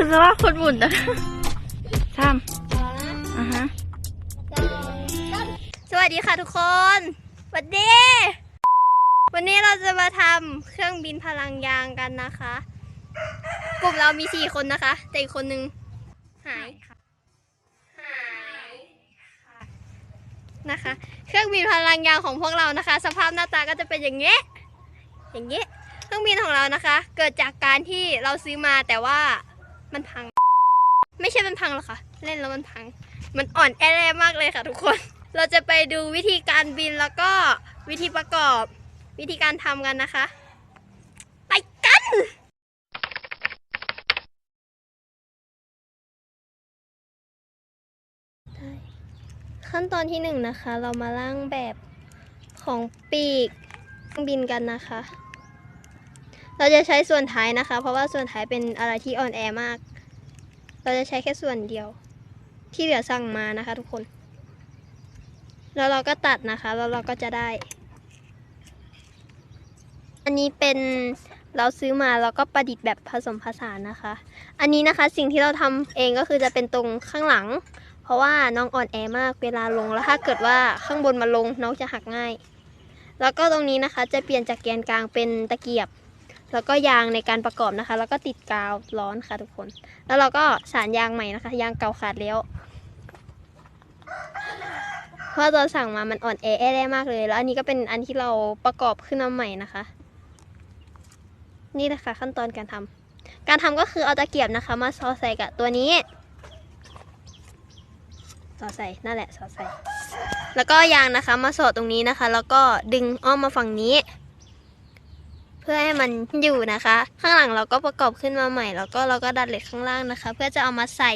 คือสภาพคนหมุนนะทำอะฮะ สวัสดีค่ะทุกคน สวัสดี วันนี้เราจะมาทำเครื่องบินพลังยางกันนะคะ กลุ่มเรามีสี่คนนะคะ แต่อีกคนนึงหายหายนะคะ เครื่องบินพลังยางของพวกเรานะคะ สภาพหน้าตาก็จะเป็นอย่างเงี้ยอย่างเงี้ยเครื่องบินของเรานะคะ เกิดจากการที่เราซื้อมาแต่ว่า มันพัง ไม่ใช่มันพังหรอกค่ะ เล่นแล้วมันพัง มันอ่อนแอมากเลยค่ะทุกคน เราจะไปดูวิธีการบินแล้วก็วิธีประกอบวิธีการทำกันนะคะ ไปกันขั้นตอนที่หนึ่งนะคะ เรามาล่างแบบของปีกเครื่องบินกันนะคะ เราจะใช้ส่วนท้ายนะคะ เพราะว่าส่วนท้ายเป็นอะไรที่อ่อนแอมาก เราจะใช้แค่ส่วนเดียว ที่เหลือสั่งมานะคะ ทุกคน แล้วเราก็ตัดนะคะ แล้วเราก็จะได้ อันนี้เป็นเราซื้อมาแล้วก็ประดิษฐ์แบบผสมผสานนะคะ อันนี้นะคะสิ่งที่เราทำเองก็คือจะเป็นตรงข้างหลัง เพราะว่าน้องอ่อนแอมากเวลาลงแล้วถ้าเกิดว่าข้างบนมาลงน้องจะหักง่าย แล้วก็ตรงนี้นะคะจะเปลี่ยนจากแกนกลางเป็นตะเกียบ แล้วก็ยางในการประกอบนะคะ แล้วก็ติดกาวร้อนค่ะทุกคน แล้วเราก็สานยางใหม่นะคะ ยางเก่าขาดแล้วเพราะว่าตอนสั่งมามันอ่อนแอแอมากเลย แล้วอันนี้ก็เป็นอันที่เราประกอบขึ้นมาใหม่นะคะ นี่นะคะ ขั้นตอนการทำการทำก็คือเอาตะเกียบนะคะ มาซอใส่กับตัวนี้สอดใส่นั่นแหละสอดใส่ แล้วก็ยางนะคะ มาสอดตรงนี้นะคะ แล้วก็ดึงอ้อมมาฝั่งนี้ พื่อให้มันอยู่นะคะ ข้างหลังเราก็ประกอบขึ้นมาใหม่ แล้วก็เราก็ดัดเหล็กข้างล่างนะคะ เพื่อจะเอามาใส่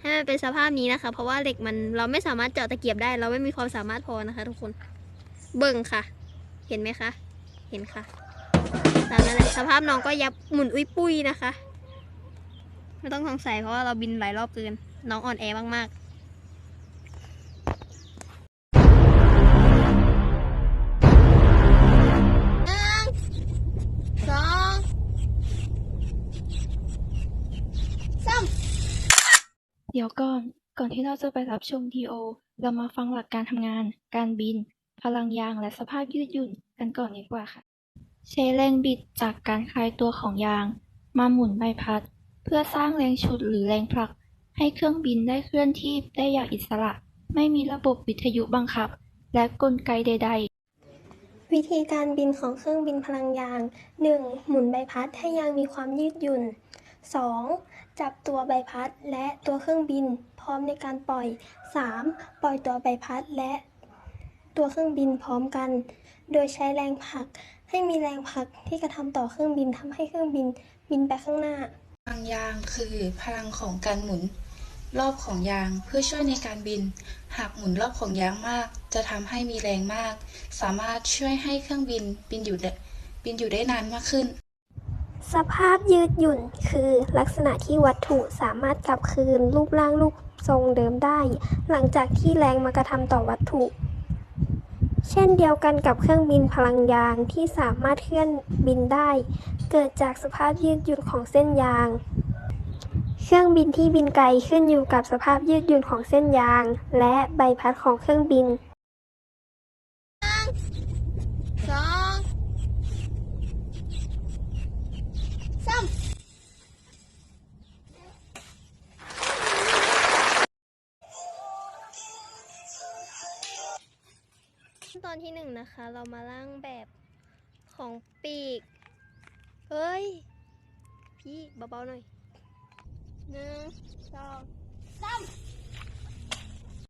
ให้มันเป็นสภาพนี้นะคะ เพราะว่าเหล็กมันเราไม่สามารถเจาะตะเกียบได้ เราไม่มีความสามารถพอนะคะ ทุกคนเบิ่งค่ะ เห็นไหมคะ เห็นค่ะตามนั้นแหละสภาพน้องก็ยับหมุนอุ้ยปุ้ยนะคะ ไม่ต้องสงสัยเพราะว่าเราบินหลายรอบเกิน น้องอ่อนแอมากๆ เดี๋ยวก่อน ก่อนที่เราจะไปรับชมดีโอ เรามาฟังหลักการทำงาน การบิน พลังยางและสภาพยืดหยุ่นกันก่อนดีกว่าค่ะ ใช้แรงบิดจากการคลายตัวของยาง มาหมุนใบพัด เพื่อสร้างแรงฉุดหรือแรงผลัก ให้เครื่องบินได้เคลื่อนที่ได้อย่างอิสระ ไม่มีระบบวิทยุบังคับ และกลไกใด ๆวิธีการบินของเครื่องบินพลังยาง 1. หมุนใบพัดให้ยางมีความยืดหยุ่น 2. จับตัวใบพัดและตัวเครื่องบินพร้อมในการปล่อย 3. ปล่อยตัวใบพัดและตัวเครื่องบินพร้อมกัน โดยใช้แรงผลัก ให้มีแรงผลักที่กระทำต่อเครื่องบินทำให้เครื่องบินบินไปข้างหน้า พลังยางคือพลังของการหมุน รอบของยางเพื่อช่วยในการบิน หากหมุนรอบของยางมาก จะทำให้มีแรงมาก สามารถช่วยให้เครื่องบินบินอยู่บินอยู่ได้นานมากขึ้น สภาพยืดหยุ่นคือลักษณะที่วัตถุสามารถกลับคืนรูปร่างรูปทรงเดิมได้ หลังจากที่แรงมากระทำต่อวัตถุ เช่นเดียวกันกับเครื่องบินพลังยางที่สามารถเคลื่อนบินได้ เกิดจากสภาพยืดหยุ่นของเส้นยาง เครื่องบินที่บินไกลขึ้นอยู่กับสภาพยืดหยุ่นของเส้นยาง และใบพัดของเครื่องบิน ขั้นตอนที่หนึ่งนะคะ เรามาล่างแบบของปีก เฮ้ย พี่เบาๆหน่อยหนึ่งสองสาม